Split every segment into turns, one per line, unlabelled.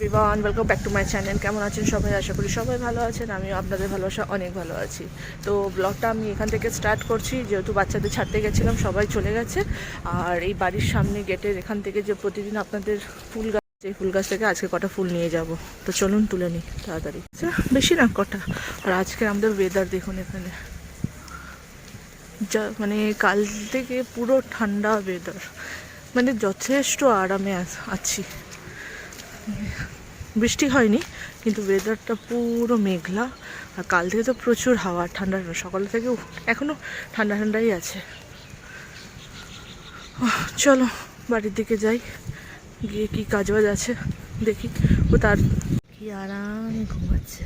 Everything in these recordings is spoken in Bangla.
Everyone welcome back to my channel কেমন আছেন সবাই? আশা করি সবাই ভালো আছেন। আমিও আপনাদের ভালোবাসা অনেক ভালো আছি। তো ব্লগটা আমি এখান থেকে স্টার্ট করছি। যেহেতু বাচ্চাদের ছাড়তে গেছিলাম সবাই চলে গেছে। আর এই বাড়ির সামনে গেটের এখান থেকে যে প্রতিদিন আপনাদের ফুল গাছ এই ফুল গাছ থেকে আজকে কটা ফুল নিয়ে যাব। তো চলুন তুলে নিই তাড়াতাড়ি। আচ্ছা, বেশি না কটা। আর আজকে আমাদের ওয়েদার দেখুন এখানে। যা মানে কাল থেকে পুরো ঠান্ডা ওয়েদার মানে যথেষ্ট আরামে আছি। বৃষ্টি হয়নি, কিন্তু ওয়েদারটা পুরো মেঘলা। আর কাল থেকে তো প্রচুর হাওয়া, ঠান্ডা ঠান্ডা। সকাল থেকে এখনও ঠান্ডা ঠান্ডাই আছে। চলো, বাড়ির দিকে যাই। গিয়ে কি কাজ বাজ আছে, দেখি। ও তার কি আরাম ঘুমাচ্ছে।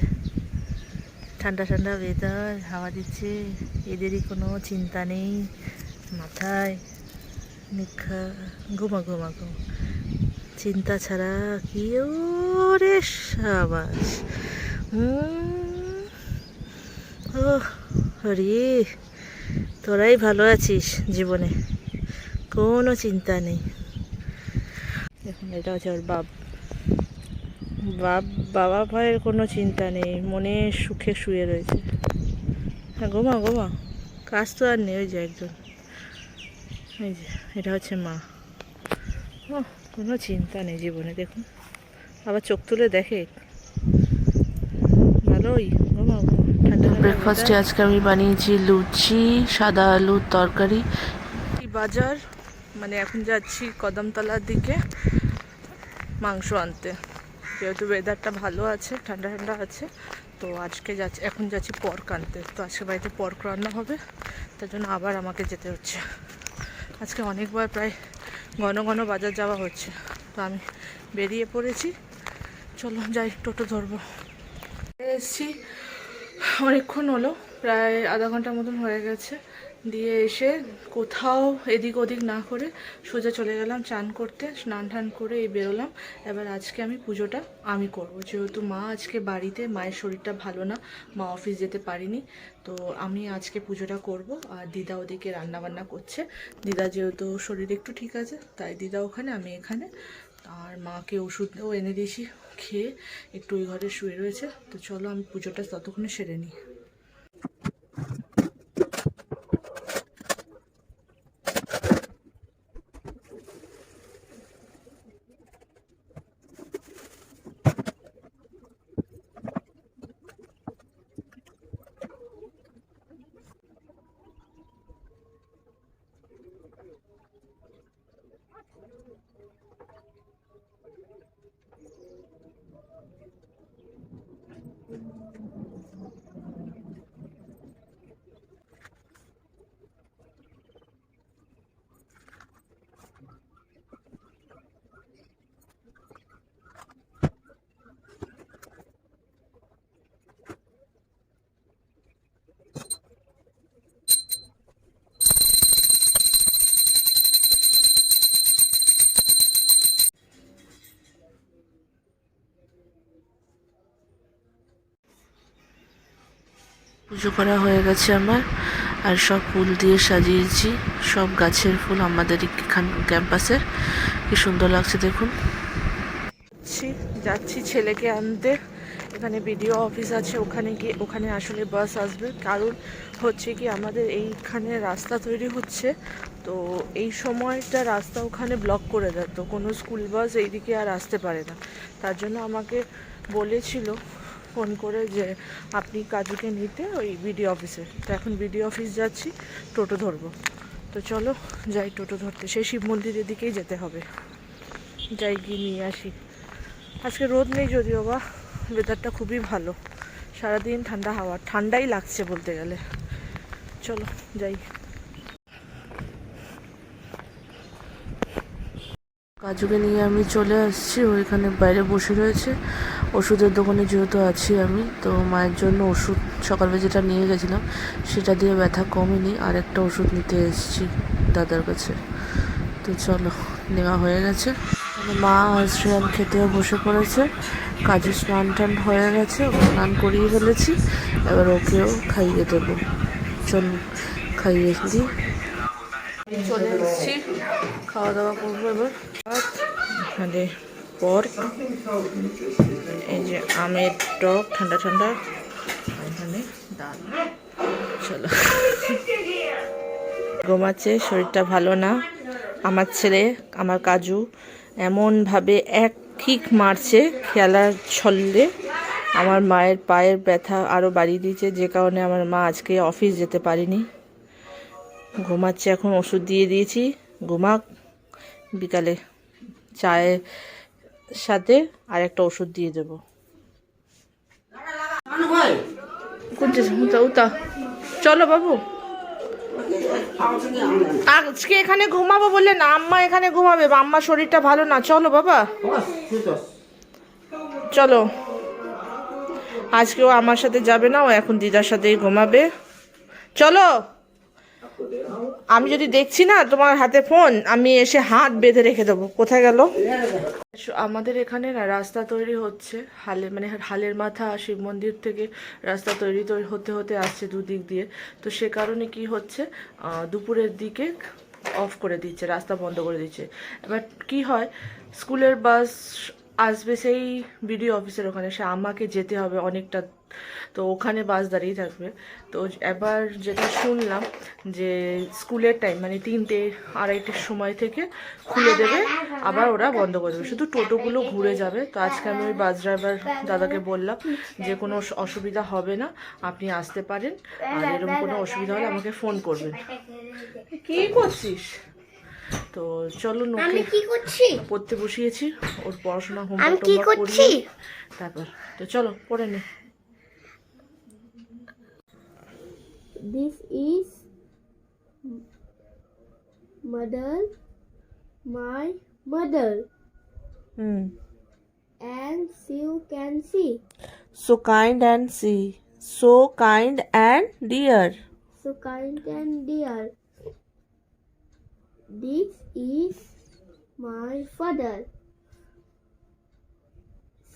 ঠান্ডা ঠান্ডা ওয়েদার হাওয়া দিচ্ছে। এদেরই কোনো চিন্তা নেই। মাথায় নিখা ঘুমা ঘুমা, ঘুম। চিন্তা ছাড়া কি ওরে সাবাস। ও হরি, তোরাই ভালো আছিস জীবনে। কোনো চিন্তা নেই। দেখুন, এটা হচ্ছে ওর বাপ। বাপ, বাবা ভাইয়ের কোনো চিন্তা নেই, মনে সুখে শুয়ে রয়েছে। হ্যাঁ গোমা গোমা কাজ তো আর নেই, ওই যে একজন। এই যে, এটা হচ্ছে মা। ও কোনো চিন্তা নেই জীবনে দেখুন। আবার চোখ তুলে দেখে। ভালোই ঠান্ডা
ব্রেকফাস্টে আজকে আমি বানিয়েছি লুচি সাদা আলুর তরকারি।
বাজার মানে এখন যাচ্ছি কদমতলার দিকে মাংস আনতে। যেহেতু ওয়েদারটা ভালো আছে ঠান্ডা ঠান্ডা আছে তো আজকে যাচ্ছি এখন যাচ্ছি পর্ক আনতে। তো আজকে বাড়িতে পর্ক রান্না হবে তার জন্য আবার আমাকে যেতে হচ্ছে। আজকে অনেকবার প্রায় ঘন ঘন বাজার যাওয়া হচ্ছে। তো আমি বেরিয়ে পড়েছি। চলো যাই, টোটো ধরবো। এসছি। অনেকক্ষণ হলো, প্রায় আধা ঘণ্টার মতন হয়ে গেছে। দিয়ে এসে কোথাও এদিক ওদিক না করে সোজা চলে গেলাম, চান করতে, স্নান টান করে এই বেরোলাম। এবার আজকে আমি পুজোটা আমি করব। যেহেতু মা আজকে বাড়িতে, মায়ের শরীরটা ভালো না, মা অফিস যেতে পারিনি, তো আমি আজকে পুজোটা করব। আর দিদা ওদিকে রান্নাবান্না করছে। দিদা যেহেতু শরীর একটু ঠিক আছে, তাই দিদা ওখানে, আমি এখানে। আর মাকে ওষুধও এনে দিয়েছি, খেয়ে একটু ওই ঘরে শুয়ে রয়েছে। তো চলো আমি পুজোটা ততক্ষণে সেরে নিই। Thank you.
পুজো করা হয়ে গেছে আমার। আর সব ফুল দিয়ে সাজিয়েছি। সব গাছের ফুল আমাদের এখান ক্যাম্পাসের। কি সুন্দর লাগছে দেখুন।
যাচ্ছি ছেলেকে আনতে। এখানে বিডিও অফিস আছে, ওখানে গিয়ে, ওখানে আসলে বাস আসবে। কারণ হচ্ছে কি, আমাদের এইখানে রাস্তা তৈরি হচ্ছে। তো এই সময়টা রাস্তা ওখানে ব্লক করে দেয়। তো কোনো স্কুল বাস এইদিকে আর আসতে পারে না। তার জন্য আমাকে বলেছিল ফোন করে যে আপনি কাজুকে নিতে ওই বিডিও অফিসে। তো এখন বিডিও অফিস যাচ্ছি, টোটো ধরবো। তো চলো যাই টোটো ধরতে। সেই শিব মন্দিরের দিকেই যেতে হবে। যাই গিয়ে নিয়ে আসি। আজকে রোদ নেই যদিও বা ওয়েদারটা খুবই ভালো। সারাদিন ঠান্ডা হাওয়া, ঠান্ডাই লাগছে বলতে গেলে। চলো যাই।
কাজুকে নিয়ে আমি চলে আসছি ওইখানে বাইরে বসে রয়েছে। ওষুধের দোকানে যেহেতু আছি আমি, তো মায়ের জন্য ওষুধ সকালবেলা যেটা নিয়ে গেছিলাম, সেটা দিয়ে ব্যথা কমেনি, আর একটা ওষুধ নিতে এসেছি দাদার কাছে। তো চলো, নেওয়া হয়ে গেছে। মা আর শ্রেয়ান খেতেও বসে পড়েছে, কাজে স্নান টান হয়ে গেছে স্নান করিয়ে ফেলেছি, এবার ওকেও খাইয়ে দেবো। চলুন খাইয়ে দিই
চলে এসেছি, খাওয়া দাওয়া করব এবার। পর্ক এই যে আমের টক, ঠান্ডা ঠান্ডা, এখানে ডাল। চলো। ঘুমাচ্ছে শরীরটা ভালো না। আমার ছেলে, আমার কাজু এমনভাবে এক কিক মারছে খেলার ছল্লে আমার মায়ের পায়ের ব্যথা আরও বাড়িয়ে দিয়েছে, যে কারণে আমার মা আজকে অফিস যেতে পারেনি। ঘুমাচ্ছে এখন ওষুধ দিয়ে দিয়েছি। ঘুমাক। বিকালে চায়ের সাথে আর একটা ওষুধ দিয়ে দেবো। চলো বাবু। আজকে এখানে ঘুমাবো বললে না, আম্মা এখানে ঘুমাবে, আম্মা শরীরটা ভালো না। চলো বাবা। চলো। আজকেও আমার সাথে যাবে না, ও এখন দিদার সাথেই ঘুমাবে। চলো। আমি যদি দেখছি না তোমার হাতে ফোন আমি এসে হাত বেঁধে রেখে দেবো। কোথায় গেল? আমাদের এখানে না রাস্তা তৈরি হচ্ছে, হালে মানে হালের মাথা, শিব মন্দির থেকে রাস্তা তৈরি তৈরি হতে হতে আসছে দুদিক দিয়ে। তো সে কারণে কি হচ্ছে দুপুরের দিকে অফ করে দিচ্ছে, রাস্তা বন্ধ করে দিচ্ছে। এবার কি হয়, স্কুলের বাস আসবে সেই বিডিও অফিসের ওখানে, সে আমাকে যেতে হবে অনেকটা, তো ওখানে বাস দাঁড়িয়ে থাকবে। তো এবার যেটা শুনলাম যে স্কুলের টাইম মানে তিনটে আড়াইটের সময় থেকে খুলে দেবে, আবার ওরা বন্ধ করে দেবে। শুধু টোটোগুলো ঘুরে যাবে। তো আজকে আমি ওই বাস ড্রাইভার দাদাকে বললাম যে কোনো অসুবিধা হবে না, আপনি আসতে পারেন। আর এরকম কোনো অসুবিধা হলে আমাকে ফোন করবেন। কি করছিস? তো চলো
আমি কি করছি?
পড়তে বসিয়েছি ওর পড়াশোনা
আমি কি করছি?
তারপর তো চলো পড়ে নে।
This is mother, my mother,
hmm
and you can see.
So kind and see so kind and dear
So kind and dear. This is my father.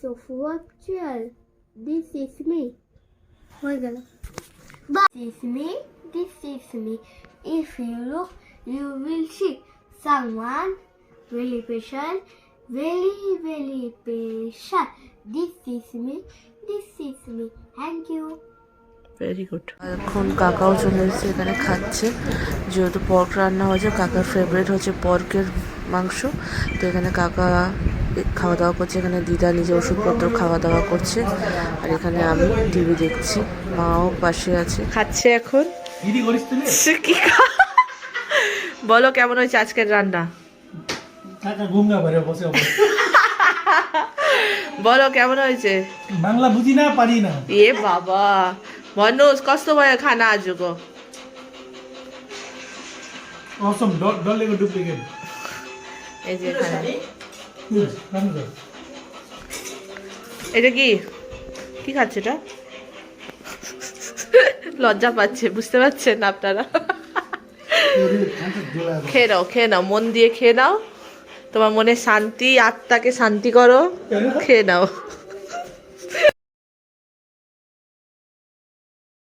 So for child, this is me. Morgan. This is me, this is me. If you look, you will see someone really patient, very, very patient. This is me, this is me. Thank you.
Very good
এখন কাকাও চলে এসেছে এখানে খাচ্ছে। যেহেতু পর্ক রান্না হয়েছে কাকার ফেভারিট হচ্ছে পর্কের মাংস। তো এখানে কাকা খাওয়া দাওয়া করছে এখানে দিদা নিজে ওষুধপত্র খাওয়া দাওয়া করছে। আর এখানে আমি টিভি দেখছি মাও পাশে আছে।
খাচ্ছে এখন। কি বলো কেমন হয়েছে আজকের রান্না। বলো কেমন হয়েছে?
বাংলা বুঝি না পারি না।
এ বাবা এই যে এখানে
রান্না কর।
এটা কি কি খাচ্ছে এটা লজ্জা পাচ্ছে বুঝতে পারছেন আপনারা? খেয়ে নাও খেয়ে নাও মন দিয়ে খেয়ে নাও। তোমার মনে শান্তি আত্মাকে শান্তি করো। খেয়ে নাও।